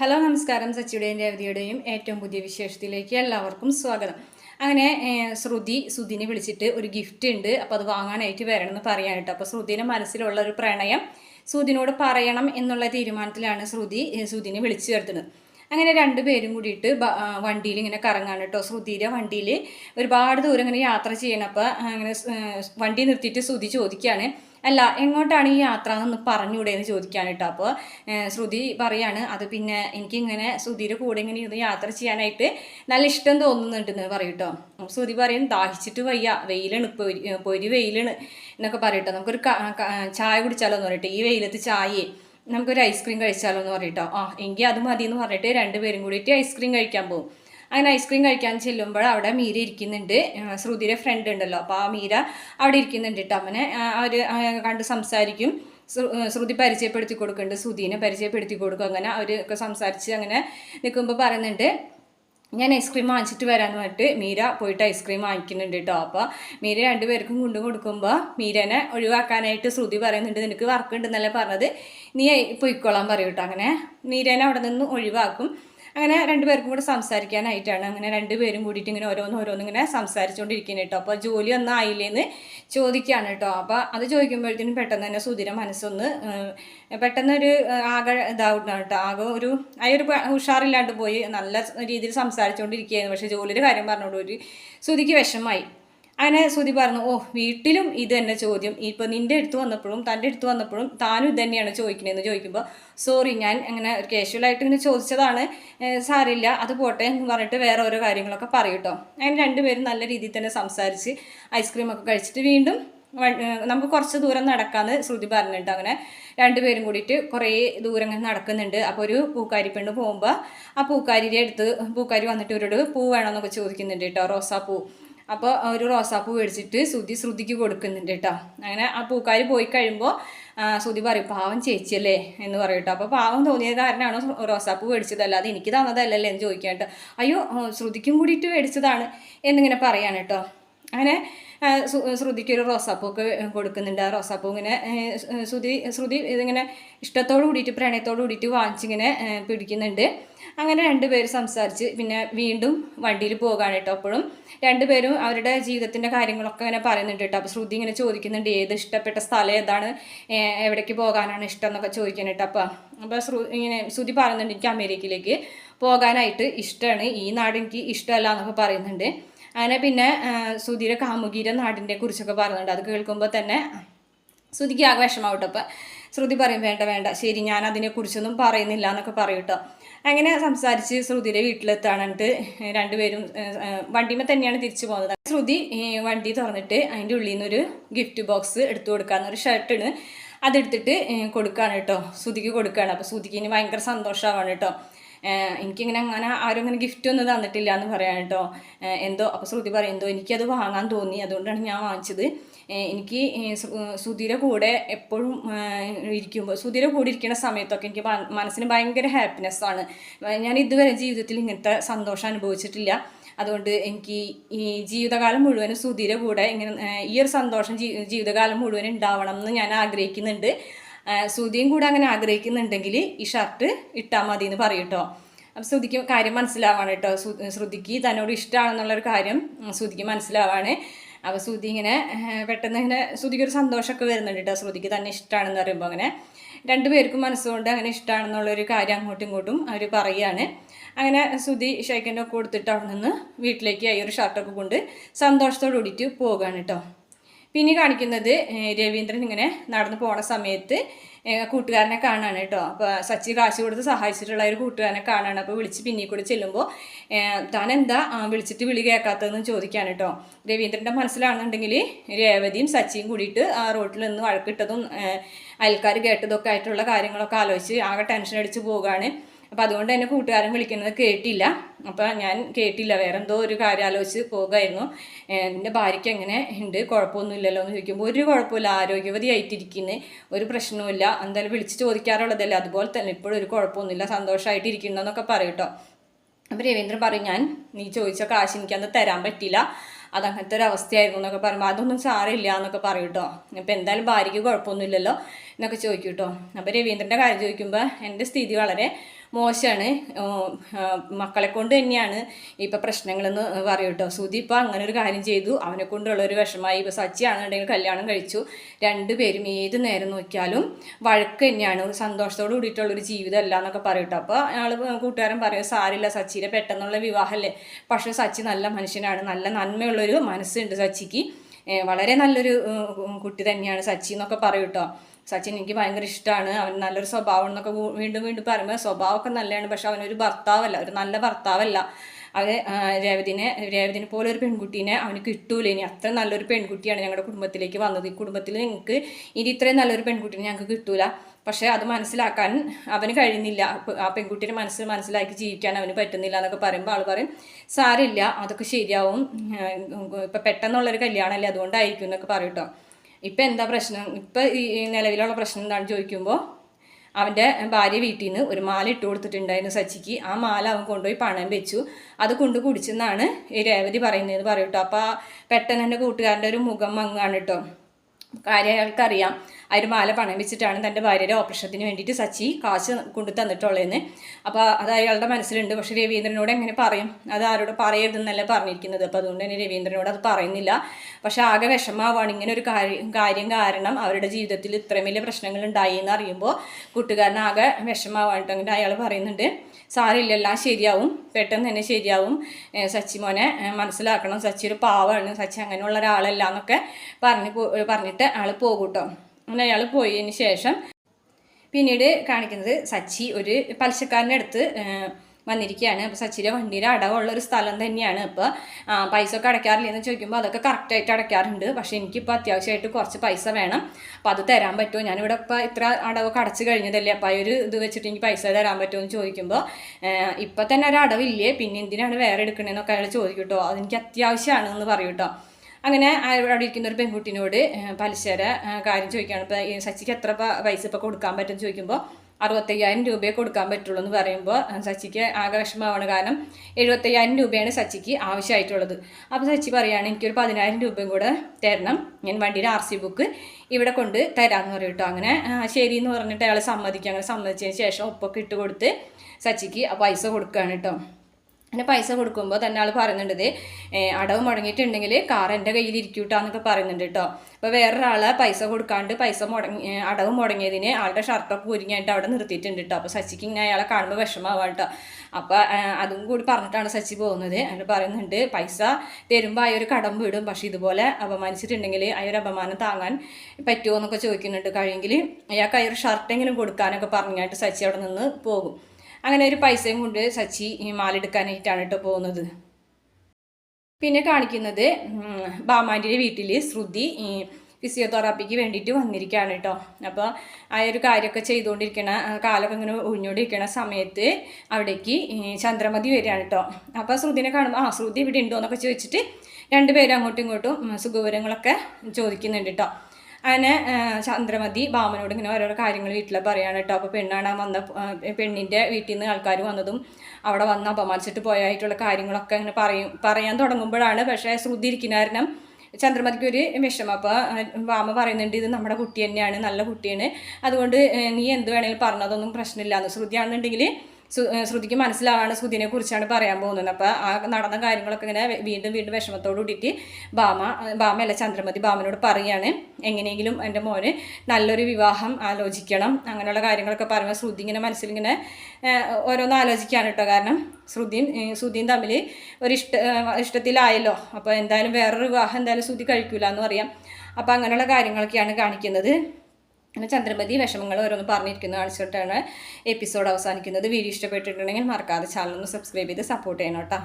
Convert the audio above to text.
Hello നമസ്കാരം. സച്ചിയുടെയും രേവതിയുടെയും ഏറ്റവും പുതിയ വിശേഷത്തിലേക്ക് എല്ലാവർക്കും സ്വാഗതം. അങ്ങനെ ശ്രുതി സുധിനെ വിളിച്ചിട്ട് ഒരു ഗിഫ്റ്റ് ഉണ്ട്. അപ്പോൾ അത് വാങ്ങാനായിട്ട് വരണം എന്ന് പറയാനായിട്ട് അപ്പോൾ ശ്രുതിയുടെ മനസ്സിലുള്ള ഒരു പ്രണയം സുധിനോട് പറയണം എന്നുള്ള തീരുമാനത്തിലാണ് ശ്രുതി സുധിനെ വിളിച്ചു ചേർത്തത് അങ്ങനെ രണ്ട് പേരും കൂടിയിട്ട് വണ്ടിയിൽ ഇങ്ങനെ കറങ്ങാണ് കേട്ടോ. ശ്രുതിയുടെ വണ്ടിയിൽ ഒരുപാട് ദൂരം ഇങ്ങനെ യാത്ര ചെയ്യണം. അപ്പോൾ അങ്ങനെ വണ്ടി നിർത്തിയിട്ട് ശ്രുതി ചോദിക്കുകയാണ് അല്ല എങ്ങോട്ടാണ് ഈ യാത്ര എന്നൊന്ന് പറഞ്ഞൂടെ എന്ന് ചോദിക്കാൻ കേട്ടോ അപ്പോൾ ശ്രുതി പറയാണ് അത് പിന്നെ എനിക്കിങ്ങനെ ശ്രുതിയുടെ കൂടെ ഇങ്ങനെ ഇരുന്ന് യാത്ര ചെയ്യാനായിട്ട് നല്ല ഇഷ്ടം തോന്നുന്നുണ്ടെന്ന് പറയും കേട്ടോ ശ്രുതി പറയും ദാഹിച്ചിട്ട് വയ്യ വെയിലാണ് ഇപ്പോൾ പൊരി വെയിലാണ് എന്നൊക്കെ പറയട്ടോ. നമുക്കൊരു ചായ കുടിച്ചാലോ എന്ന് പറയട്ടെ. ഈ വെയിലത്ത് ചായയെ നമുക്കൊരു ഐസ്ക്രീം കഴിച്ചാലോ എന്ന് പറയട്ടോ. ആ എങ്കിൽ അത് മതി എന്ന് പറഞ്ഞിട്ട് രണ്ടുപേരും കൂടിയിട്ട് ഐസ്ക്രീം കഴിക്കാൻ പോകും അങ്ങനെ ഐസ്ക്രീം കഴിക്കാൻ ചെല്ലുമ്പോൾ അവിടെ മീര ഇരിക്കുന്നുണ്ട്. ശ്രുതിയുടെ ഫ്രണ്ട് ഉണ്ടല്ലോ. അപ്പോൾ ആ മീര അവിടെ ഇരിക്കുന്നുണ്ട് കേട്ടോ അവനെ അവർ കണ്ട് സംസാരിക്കും. ശ്രുതി പരിചയപ്പെടുത്തി കൊടുക്കുന്നുണ്ട്. ശ്രുതിനെ പരിചയപ്പെടുത്തി കൊടുക്കും. അങ്ങനെ അവരൊക്കെ സംസാരിച്ച് അങ്ങനെ നിൽക്കുമ്പോൾ പറയുന്നുണ്ട് ഞാൻ ഐസ്ക്രീം വാങ്ങിച്ചിട്ട് വരാമെന്ന് പറഞ്ഞിട്ട് മീര പോയിട്ട് ഐസ്ക്രീം വാങ്ങിക്കുന്നുണ്ട് കേട്ടോ അപ്പോൾ മീര രണ്ടുപേർക്കും കൊണ്ടു കൊടുക്കുമ്പോൾ മീരനെ ഒഴിവാക്കാനായിട്ട് ശ്രുതി പറയുന്നുണ്ട് നിനക്ക് വർക്ക് ഉണ്ടെന്നല്ലേ പറഞ്ഞത്? നീ പൊയ്ക്കോളാൻ പറയൂട്ടോ അങ്ങനെ മീരനെ അവിടെ നിന്ന് ഒഴിവാക്കും. അങ്ങനെ രണ്ടുപേർക്കും കൂടെ സംസാരിക്കാനായിട്ടാണ്. അങ്ങനെ രണ്ടുപേരും കൂടിയിട്ട് ഇങ്ങനെ ഓരോന്ന് ഓരോന്ന് ഇങ്ങനെ സംസാരിച്ചുകൊണ്ടിരിക്കുന്നത് കേട്ടോ. അപ്പോൾ ജോലി ഒന്നും ആയില്ലേന്ന് ചോദിക്കുകയാണ് കേട്ടോ. അപ്പോൾ അത് ചോദിക്കുമ്പോഴത്തേനും പെട്ടെന്ന് തന്നെ സുധീര മനസ്സൊന്ന് ഏഹ്, പെട്ടെന്നൊരു ആകെ ഇതാവുന്ന കേട്ടോ. ആകെ ഒരു അയൊരു ഒരു ഉഷാറില്ലാണ്ട് പോയി. നല്ല രീതിയിൽ സംസാരിച്ചുകൊണ്ടിരിക്കുകയായിരുന്നു പക്ഷേ ജോലിയുടെ കാര്യം പറഞ്ഞോണ്ട് ഒരു സുധിക്ക് വിഷമായി അങ്ങനെ ശ്രുതി പറഞ്ഞു ഓ വീട്ടിലും ഇത് തന്നെ ചോദ്യം. ഇപ്പോൾ നിന്റെ അടുത്ത് വന്നപ്പോഴും തന്റെ അടുത്ത് വന്നപ്പോഴും താനും ഇത് തന്നെയാണ് ചോദിക്കണതെന്ന് ചോദിക്കുമ്പോൾ സോറി ഞാൻ അങ്ങനെ കാഷ്വലായിട്ട് ഇങ്ങനെ ചോദിച്ചതാണ്. സാറില്ല അത് പോട്ടെ എന്ന് പറഞ്ഞിട്ട് വേറെ ഓരോ കാര്യങ്ങളൊക്കെ പറയും കേട്ടോ അങ്ങനെ രണ്ടുപേരും നല്ല രീതിയിൽ തന്നെ സംസാരിച്ച് ഐസ്ക്രീം ഒക്കെ കഴിച്ചിട്ട് വീണ്ടും നമുക്ക് കുറച്ച് ദൂരം നടക്കാമെന്ന് ശ്രുതി പറഞ്ഞിട്ട് അങ്ങനെ രണ്ടുപേരും കൂടിയിട്ട് കുറേ ദൂരം ഇങ്ങനെ നടക്കുന്നുണ്ട്. അപ്പോൾ ഒരു പൂക്കാരി പെണ്ണ് പോകുമ്പോൾ ആ പൂക്കാരിയുടെ അടുത്ത് പൂക്കാരി വന്നിട്ട് ഇവരോട് പൂ വേണമെന്നൊക്കെ ചോദിക്കുന്നുണ്ട് കേട്ടോ റോസാപ്പൂ. അപ്പോൾ ഒരു റോസാപ്പൂ മേടിച്ചിട്ട് ശ്രുതി ശ്രുതിക്ക് കൊടുക്കുന്നുണ്ട് കേട്ടോ. അങ്ങനെ ആ പൂക്കാർ പോയി കഴിയുമ്പോൾ ശ്രുതി പറയും പാവം ചേച്ചിയല്ലേ എന്ന് പറയും കേട്ടോ. അപ്പോൾ പാവം തോന്നിയ കാരണമാണ് റോസാപ്പൂ മേടിച്ചതല്ല അത് എനിക്ക് തന്നതല്ലല്ലേ എന്ന് ചോദിക്കാം കേട്ടോ. അയ്യോ ശ്രുതിക്കും കൂടിയിട്ട് മേടിച്ചതാണ് എന്നിങ്ങനെ പറയാണ് കേട്ടോ. അങ്ങനെ ശ്രുതിക്ക് ഒരു റോസാപ്പൂ ഒക്കെ കൊടുക്കുന്നുണ്ട്. ആ റോസാപ്പൂ ഇങ്ങനെ ശ്രുതി ശ്രുതി ഇതിങ്ങനെ ഇഷ്ടത്തോട് കൂടിയിട്ട് പ്രണയത്തോട് കൂടിയിട്ട് വാങ്ങിച്ചിങ്ങനെ പിടിക്കുന്നുണ്ട്. അങ്ങനെ രണ്ടുപേർ സംസാരിച്ച് പിന്നെ വീണ്ടും വണ്ടിയിൽ പോകാണ് കേട്ടോ അപ്പോഴും. രണ്ടുപേരും അവരുടെ ജീവിതത്തിന്റെ കാര്യങ്ങളൊക്കെ ഇങ്ങനെ പറയുന്നുണ്ട് കേട്ടോ. അപ്പോൾ ശ്രുതി ഇങ്ങനെ ചോദിക്കുന്നുണ്ട് ഏത് ഇഷ്ടപ്പെട്ട സ്ഥലം ഏതാണ്? എവിടേക്ക് പോകാനാണ് ഇഷ്ടം എന്നൊക്കെ ചോദിക്കുന്നത് കേട്ടോ അപ്പോൾ അപ്പോൾ ശ്രു ഇങ്ങനെ ശ്രുതി പറയുന്നുണ്ട് എനിക്ക് അമേരിക്കയിലേക്ക് പോകാനായിട്ട് ഇഷ്ടമാണ്. ഈ നാട് എനിക്ക് ഇഷ്ടമല്ല എന്നൊക്കെ പറയുന്നുണ്ട്. അങ്ങനെ പിന്നെ സുധീര കാമുകീര നാടിനെ കുറിച്ചൊക്കെ പറയുന്നുണ്ട്. അത് കേൾക്കുമ്പോൾ തന്നെ ശ്രുതിക്ക് ആകെ വിഷമാവട്ടോ. അപ്പം ശ്രുതി പറയും വേണ്ട വേണ്ട ശരി ഞാൻ അതിനെക്കുറിച്ചൊന്നും പറയുന്നില്ല എന്നൊക്കെ പറയും അങ്ങനെ സംസാരിച്ച് ശ്രുതിയുടെ വീട്ടിലെത്താണിട്ട് രണ്ടുപേരും വണ്ടിമേ തന്നെയാണ് തിരിച്ചു പോകുന്നത്. ശ്രുതി വണ്ടി തുറന്നിട്ട് അതിന്റെ ഉള്ളിൽ നിന്നൊരു ഗിഫ്റ്റ് ബോക്സ് എടുത്തു കൊടുക്കാന്ന് ഒരു ഷർട്ടാണ് അതെടുത്തിട്ട് കൊടുക്കുകയാണ് കേട്ടോ ശ്രുതിക്ക് കൊടുക്കുകയാണ് അപ്പോൾ ശ്രുതിക്ക് ഇനി ഭയങ്കര സന്തോഷമാവാണ് കേട്ടോ എനിക്കിങ്ങനെ അങ്ങനെ ആരും ഇങ്ങനെ ഗിഫ്റ്റ് ഒന്നും തന്നിട്ടില്ല എന്ന് പറയാൻ കേട്ടോ. എന്തോ അപ്പോൾ ശ്രുതി പറയും എന്തോ എനിക്കത് വാങ്ങാൻ തോന്നി അതുകൊണ്ടാണ് ഞാൻ വാങ്ങിച്ചത്. എനിക്ക് ശ്രുതിയുടെ കൂടെ എപ്പോഴും ഇരിക്കുമ്പോൾ സുധീരെ കൂടെ ഇരിക്കുന്ന സമയത്തൊക്കെ എനിക്ക് മനസ്സിന് ഭയങ്കര ഹാപ്പിനെസ് ആണ്. ഞാൻ ഇതുവരെ ജീവിതത്തിൽ ഇങ്ങനത്തെ സന്തോഷം അനുഭവിച്ചിട്ടില്ല. അതുകൊണ്ട് എനിക്ക് ഈ ജീവിതകാലം മുഴുവനും സുധീരെ കൂടെ ഇങ്ങനെ ഈ ഒരു സന്തോഷം ജീവിതകാലം മുഴുവൻ ഉണ്ടാവണം എന്ന് ഞാൻ ആഗ്രഹിക്കുന്നുണ്ട്. സുധിയും കൂടെ അങ്ങനെ ആഗ്രഹിക്കുന്നുണ്ടെങ്കിൽ ഈ ഷർട്ട് ഇട്ടാൽ മതി എന്ന് പറയും കേട്ടോ അപ്പം ശ്രുതിക്ക് കാര്യം മനസ്സിലാവാണ് കേട്ടോ ശ്രു- ശ്രുതിക്ക് തന്നോട് ഇഷ്ടമാണെന്നുള്ളൊരു കാര്യം ശ്രുതിക്ക് മനസ്സിലാവാണ്. അപ്പോൾ ശ്രുതി ഇങ്ങനെ പെട്ടെന്ന് ഇങ്ങനെ ശ്രുതിക്ക് ഒരു സന്തോഷമൊക്കെ വരുന്നുണ്ട് കേട്ടോ ശ്രുതിക്ക് തന്നെ ഇഷ്ടമാണെന്ന് പറയുമ്പോൾ അങ്ങനെ രണ്ടുപേർക്കും മനസ്സുകൊണ്ട് അങ്ങനെ ഇഷ്ടമാണെന്നുള്ളൊരു കാര്യം അങ്ങോട്ടും ഇങ്ങോട്ടും അവർ പറയുകയാണ് അങ്ങനെ ശ്രുതി ഷൈക്കന്റെ കൊടുത്തിട്ട് അവിടെ നിന്ന് വീട്ടിലേക്ക് ഈ ഒരു ഷർട്ടൊക്കെ കൊണ്ട് സന്തോഷത്തോട് കൂടിയിട്ട് പോവുകയാണ് കേട്ടോ പിന്നെ കാണിക്കുന്നത് രവീന്ദ്രൻ ഇങ്ങനെ നടന്നു പോണ സമയത്ത് കൂട്ടുകാരനെ കാണാണ് കേട്ടോ. അപ്പോൾ സച്ചി കാശ് കൊടുത്ത് സഹായിച്ചിട്ടുള്ള ഒരു കൂട്ടുകാരനെ കാണാണ്. അപ്പോൾ വിളിച്ച് പിന്നീ കൂടെ ചെല്ലുമ്പോൾ താൻ എന്താ വിളിച്ചിട്ട് വിളി കേൾക്കാത്തതെന്ന് ചോദിക്കാൻ കേട്ടോ. രവീന്ദ്രന്റെ മനസ്സിലാണെന്നുണ്ടെങ്കിൽ രേവതിയും സച്ചിയും കൂടിയിട്ട് ആ റോട്ടിൽ നിന്ന് വഴക്കിട്ടതും അയൽക്കാർ കേട്ടതൊക്കെ ആയിട്ടുള്ള കാര്യങ്ങളൊക്കെ ആലോചിച്ച് ആകെ ടെൻഷൻ അടിച്ച് പോവുകയാണ് അപ്പോൾ അതുകൊണ്ട് തന്നെ കൂട്ടുകാരൻ വിളിക്കുന്നത് കേട്ടില്ല. അപ്പോൾ ഞാൻ കേട്ടില്ല. വേറെ എന്തോ ഒരു കാര്യം ആലോചിച്ച് പോകുമായിരുന്നു എന്റെ ഭാര്യയ്ക്ക് എങ്ങനെ ഉണ്ട്? കുഴപ്പമൊന്നുമില്ലല്ലോ എന്ന് ചോദിക്കുമ്പോൾ ഒരു കുഴപ്പമില്ല. ആരോഗ്യവതി ആയിട്ടിരിക്കുന്നു ഒരു പ്രശ്നവുമില്ല. എന്തായാലും വിളിച്ച് ചോദിക്കാറുള്ളതല്ലേ. അതുപോലെ തന്നെ ഇപ്പോഴും ഒരു കുഴപ്പമൊന്നുമില്ല. സന്തോഷമായിട്ടിരിക്കുന്നു എന്നൊക്കെ പറയും അപ്പോൾ രവീന്ദ്രൻ പറയും ഞാൻ നീ ചോദിച്ച കാശ് എനിക്കന്ന് തരാൻ പറ്റില്ല. അതങ്ങനത്തെ ഒരു അവസ്ഥയായിരുന്നു എന്നൊക്കെ പറയുമ്പോൾ അതൊന്നും സാറില്ല എന്നൊക്കെ പറയും കേട്ടോ എന്തായാലും ഭാര്യയ്ക്ക് കുഴപ്പമൊന്നുമില്ലല്ലോ എന്നൊക്കെ ചോദിക്കും കേട്ടോ അപ്പോൾ രവീന്ദ്രന്റെ കാര്യം ചോദിക്കുമ്പോൾ എന്റെ സ്ഥിതി വളരെ മോശമാണ് മക്കളെ കൊണ്ട് തന്നെയാണ് ഇപ്പം പ്രശ്നങ്ങളെന്ന് പറയും കേട്ടോ സുധി ഇപ്പോൾ അങ്ങനെ ഒരു കാര്യം ചെയ്തു. അവനെ കൊണ്ടുള്ള ഒരു വിഷമായി ഇപ്പോൾ സച്ചിയാണെന്നുണ്ടെങ്കിൽ കല്യാണം കഴിച്ചു. രണ്ടുപേരും ഏത് നേരം നോക്കിയാലും വഴക്ക് തന്നെയാണ്. ഒരു സന്തോഷത്തോട് കൂടിയിട്ടുള്ളൊരു ജീവിതമല്ല എന്നൊക്കെ പറയും കേട്ടോ അപ്പോൾ ആൾ കൂട്ടുകാരൻ പറയും സാരില്ല സച്ചിയുടെ പെട്ടെന്നുള്ള വിവാഹമല്ലേ? പക്ഷേ സച്ചി നല്ല മനുഷ്യനാണ്. നല്ല നന്മയുള്ളൊരു മനസ്സുണ്ട് സച്ചിക്ക്. വളരെ നല്ലൊരു കുട്ടി തന്നെയാണ് സച്ചി എന്നൊക്കെ പറയും കേട്ടോ സച്ചിൻ എനിക്ക് ഭയങ്കര ഇഷ്ടമാണ് അവൻ നല്ലൊരു സ്വഭാവം എന്നൊക്കെ വീണ്ടും വീണ്ടും പറയുമ്പോൾ സ്വഭാവമൊക്കെ നല്ലതാണ്. പക്ഷെ അവനൊരു ഭർത്താവല്ല. ഒരു നല്ല ഭർത്താവല്ല. അവന് രേവതിനെ രേവതിനെ പോലെ ഒരു പെൺകുട്ടീനെ അവന് കിട്ടൂല. ഇനി അത്ര നല്ലൊരു പെൺകുട്ടിയാണ് ഞങ്ങളുടെ കുടുംബത്തിലേക്ക് വന്നത്. ഈ കുടുംബത്തിൽ നിങ്ങൾക്ക് ഇനി ഇത്രയും നല്ലൊരു പെൺകുട്ടീനെ ഞങ്ങൾക്ക് കിട്ടൂല. പക്ഷേ അത് മനസ്സിലാക്കാൻ അവന് കഴിയുന്നില്ല. ആ പെൺകുട്ടിയുടെ മനസ്സ് മനസ്സിലാക്കി ജീവിക്കാൻ അവന് പറ്റുന്നില്ല എന്നൊക്കെ പറയുമ്പോൾ ആൾ പറയും സാരില്ല അതൊക്കെ ശരിയാവും. ഇപ്പം പെട്ടെന്നുള്ളൊരു കല്യാണമല്ലേ അതുകൊണ്ടായിരിക്കും എന്നൊക്കെ പറയും കേട്ടോ ഇപ്പം എന്താ പ്രശ്നം? ഇപ്പം ഈ നിലവിലുള്ള പ്രശ്നം എന്താണെന്ന് ചോദിക്കുമ്പോൾ അവന്റെ ഭാര്യ വീട്ടിൽ നിന്ന് ഒരു മാല ഇട്ട് കൊടുത്തിട്ടുണ്ടായിരുന്നു സച്ചിക്ക്. ആ മാല അവൻ കൊണ്ടുപോയി പണയം വെച്ചു. അത് കൊണ്ട് കുടിച്ചെന്നാണ് രേവതി പറയുന്നതെന്ന് പറയൂട്ടോ അപ്പോൾ അപ്പോൾ പെട്ടെന്ന് എന്റെ കൂട്ടുകാരന്റെ ഒരു മുഖം മങ്ങാണ് കേട്ടോ. കാര്യം അയാൾക്കറിയാം ഒരു മാല പണം വെച്ചിട്ടാണ് തന്റെ ഭാര്യയുടെ ഓപ്പറേഷത്തിന് വേണ്ടിയിട്ട് സച്ചി കാശ് കൊണ്ടു തന്നിട്ടുള്ളതെന്ന്. അപ്പോൾ അത് അയാളുടെ മനസ്സിലുണ്ട്. പക്ഷേ രവീന്ദ്രനോട് എങ്ങനെ പറയും? അത് ആരോട് പറയരുതെന്നല്ല പറഞ്ഞിരിക്കുന്നത്. അപ്പോൾ അതുകൊണ്ട് തന്നെ രവീന്ദ്രനോട് അത് പറയുന്നില്ല. പക്ഷേ ആകെ വിഷമാവാണ് ഇങ്ങനെ ഒരു കാര്യം കാര്യം കാരണം അവരുടെ ജീവിതത്തിൽ ഇത്രയും വലിയ പ്രശ്നങ്ങൾ ഉണ്ടായി എന്ന് അറിയുമ്പോൾ കൂട്ടുകാരനാകെ വിഷമാവാണ് അങ്ങനെ അയാൾ പറയുന്നുണ്ട്. സാറില്ലെല്ലാം ശരിയാവും. പെട്ടെന്ന് തന്നെ ശരിയാവും. സച്ചി മോനെ മനസ്സിലാക്കണം. സച്ചി ഒരു പാവമാണ് സച്ചി അങ്ങനെയുള്ള ഒരാളല്ല എന്നൊക്കെ പറഞ്ഞ് പറഞ്ഞിട്ട് ആൾ പോകൂട്ടോ. കേട്ടോ അങ്ങനെ അയാൾ പോയതിന് ശേഷം പിന്നീട് കാണിക്കുന്നത് സച്ചി ഒരു പലിശക്കാരന്റെ അടുത്ത് വന്നിരിക്കുകയാണ് അപ്പോൾ സച്ചിന്റെ വണ്ടിയിൽ അടവുള്ള ഒരു സ്ഥലം തന്നെയാണ്. ഇപ്പോൾ പൈസ ഒക്കെ അടയ്ക്കാറില്ലെന്ന് ചോദിക്കുമ്പോൾ അതൊക്കെ കറക്റ്റായിട്ട് അടയ്ക്കാറുണ്ട്. പക്ഷേ എനിക്കിപ്പോൾ അത്യാവശ്യമായിട്ട് കുറച്ച് പൈസ വേണം. അപ്പോൾ അത് തരാൻ പറ്റുമോ? ഞാനിവിടെ ഇപ്പോൾ ഇത്ര അടവൊക്കെ അടച്ചു കഴിഞ്ഞതല്ലേ? അപ്പോൾ ഒരു ഇത് വെച്ചിട്ട് എനിക്ക് പൈസ തരാൻ പറ്റുമോ എന്ന് ചോദിക്കുമ്പോൾ ഇപ്പം തന്നെ ഒരു അടവില്ലേ? പിന്നെ എന്തിനാണ് വേറെ എടുക്കണേന്നൊക്കെ അയാൾ ചോദിക്കും കേട്ടോ അതെനിക്ക് അത്യാവശ്യമാണെന്ന് പറയും കേട്ടോ അങ്ങനെ അവിടെ ഇരിക്കുന്ന ഒരു പെൺകുട്ടിനോട് പലിശയുടെ കാര്യം ചോദിക്കുകയാണ് ഇപ്പോൾ സച്ചിക്ക് എത്ര പൈസ ഇപ്പോൾ കൊടുക്കാൻ പറ്റുമെന്ന് ചോദിക്കുമ്പോൾ അറുപത്തയ്യായിരം രൂപയെ കൊടുക്കാൻ പറ്റുള്ളൂ എന്ന് പറയുമ്പോൾ സച്ചിക്ക് ആകെ കാരണം എഴുപത്തയ്യായിരം രൂപയാണ് സച്ചിക്ക് ആവശ്യമായിട്ടുള്ളത്. അപ്പോൾ സച്ചി പറയുകയാണ് എനിക്കൊരു പതിനായിരം രൂപയും കൂടെ തരണം. ഞാൻ വണ്ടിയുടെ ആർ സി ബുക്ക് ഇവിടെ കൊണ്ട് തരാമെന്ന് പറയും അങ്ങനെ ശരി എന്ന് പറഞ്ഞിട്ട് അയാൾ സമ്മതിക്കുക അങ്ങനെ സമ്മതിച്ചതിന് ശേഷം ഒപ്പൊക്കെ ഇട്ട് കൊടുത്ത് സച്ചിക്ക് പൈസ കൊടുക്കുകയാണ് കേട്ടോ അങ്ങനെ പൈസ കൊടുക്കുമ്പോൾ തന്നെ ആൾ പറയുന്നുണ്ട് അടവ് മുടങ്ങിയിട്ടുണ്ടെങ്കിൽ കാർ എന്റെ കയ്യിൽ ഇരിക്കൂട്ടാന്നൊക്കെ പറയുന്നുണ്ട് കേട്ടോ അപ്പോൾ വേറൊരാളെ പൈസ കൊടുക്കാണ്ട് പൈസ മുടങ്ങി അടവ് മുടങ്ങിയതിന് ആളുടെ ഷർട്ടൊക്കെ ഒരുങ്ങിയായിട്ട് അവിടെ നിർത്തിയിട്ടുണ്ട് കേട്ടോ അപ്പോൾ സച്ചിക്ക് ഇങ്ങനെ അയാളെ കാണുമ്പോൾ വിഷമാവാം കേട്ടോ അപ്പോൾ അതും കൂടി പറഞ്ഞിട്ടാണ് സച്ചി പോകുന്നത്. അതിൽ പറയുന്നുണ്ട് പൈസ തരുമ്പോൾ ആ ഒരു കടം വിടും. പക്ഷേ ഇതുപോലെ അപമാനിച്ചിട്ടുണ്ടെങ്കിൽ ഒരു അപമാനം താങ്ങാൻ പറ്റുമോ എന്നൊക്കെ ചോദിക്കുന്നുണ്ട്. കഴിയെങ്കിൽ അയാൾക്ക് ആ ഷർട്ടെങ്കിലും കൊടുക്കാനൊക്കെ പറഞ്ഞായിട്ട് സച്ചി അവിടെ നിന്ന് പോകും. അങ്ങനെ ഒരു പൈസയും കൊണ്ട് സച്ചി മാലെടുക്കാനായിട്ടാണ് കേട്ടോ പോകുന്നത്. പിന്നെ കാണിക്കുന്നത് ബാമാന്റെ വീട്ടിൽ ശ്രുതി ഫിസിയോതെറാപ്പിക്ക് വേണ്ടിയിട്ട് വന്നിരിക്കുകയാണ് കേട്ടോ അപ്പോൾ ആ ഒരു കാര്യമൊക്കെ ചെയ്തുകൊണ്ടിരിക്കണ കാലൊക്കെ ഇങ്ങനെ ഒഴിഞ്ഞുകൊണ്ടിരിക്കണ സമയത്ത് അവിടേക്ക് ചന്ദ്രമതി വരികയാണ് കേട്ടോ അപ്പോൾ ശ്രുതിനെ കാണുമ്പോൾ ആ ശ്രുതി ഇവിടെ ഉണ്ടോ എന്നൊക്കെ ചോദിച്ചിട്ട് രണ്ടുപേരും അങ്ങോട്ടും ഇങ്ങോട്ടും സുഖവിവരങ്ങളൊക്കെ ചോദിക്കുന്നുണ്ട് കേട്ടോ അങ്ങനെ ചന്ദ്രമതി ബാമനോട് ഇങ്ങനെ ഓരോരോ കാര്യങ്ങൾ വീട്ടിൽ പറയാണ് കേട്ടോ. അപ്പോൾ പെണ്ണാണ് വന്ന പെണ്ണിന്റെ വീട്ടിൽ നിന്ന് ആൾക്കാർ വന്നതും അവിടെ വന്ന് അപമാനിച്ചിട്ട് പോയായിട്ടുള്ള കാര്യങ്ങളൊക്കെ ഇങ്ങനെ പറയും പറയാൻ തുടങ്ങുമ്പോഴാണ്. പക്ഷേ ശ്രുതി ഇരിക്കുന്ന കാരണം ചന്ദ്രമതിക്ക് ഒരു വിഷമം. അപ്പോൾ വാമ പറയുന്നുണ്ട് ഇത് നമ്മുടെ കുട്ടി തന്നെയാണ് നല്ല കുട്ടിയാണ്. അതുകൊണ്ട് നീ എന്ത് വേണമെങ്കിലും പറഞ്ഞതൊന്നും പ്രശ്നമില്ല. എന്ന് ശ്രുതിയാണെന്നുണ്ടെങ്കിൽ ശ്രുതിക്ക് മനസ്സിലാവാണ് ശ്രുതിനെ കുറിച്ചാണ് പറയാൻ പോകുന്നത്. അപ്പോൾ ആ നടന്ന കാര്യങ്ങളൊക്കെ ഇങ്ങനെ വീണ്ടും വീണ്ടും വിഷമത്തോട് കൂടിയിട്ട് ബാമ ബാമയല്ല ചന്ദ്രമതി ബാമനോട് പറയാണ്. എങ്ങനെയെങ്കിലും എന്റെ മോന് നല്ലൊരു വിവാഹം ആലോചിക്കണം. അങ്ങനെയുള്ള കാര്യങ്ങളൊക്കെ പറയുമ്പോൾ ശ്രുതി ഇങ്ങനെ മനസ്സിലിങ്ങനെ ഓരോന്ന് ആലോചിക്കുകയാണ് കേട്ടോ. കാരണം ശ്രുതിയും ശ്രുതിയും തമ്മിൽ ഒരു ഇഷ്ട ഇഷ്ടത്തിലായല്ലോ. അപ്പോൾ എന്തായാലും വേറൊരു വിവാഹം എന്തായാലും ശ്രുതി കഴിക്കില്ല എന്ന് പറയാം. അപ്പോൾ അങ്ങനെയുള്ള കാര്യങ്ങളൊക്കെയാണ് കാണിക്കുന്നത്. അങ്ങനെ ചന്ദ്രമതി വിഷമങ്ങൾ ഓരോന്ന് പറഞ്ഞിരിക്കുന്നത് കാണിച്ചിട്ടാണ് എപ്പിസോഡ് അവസാനിക്കുന്നത്. വീഡിയോ ഇഷ്ടപ്പെട്ടിട്ടുണ്ടെങ്കിൽ മറക്കാതെ ചാനൽ ഒന്ന് സബ്സ്ക്രൈബ് ചെയ്ത് സപ്പോർട്ട് ചെയ്യണം കേട്ടോ.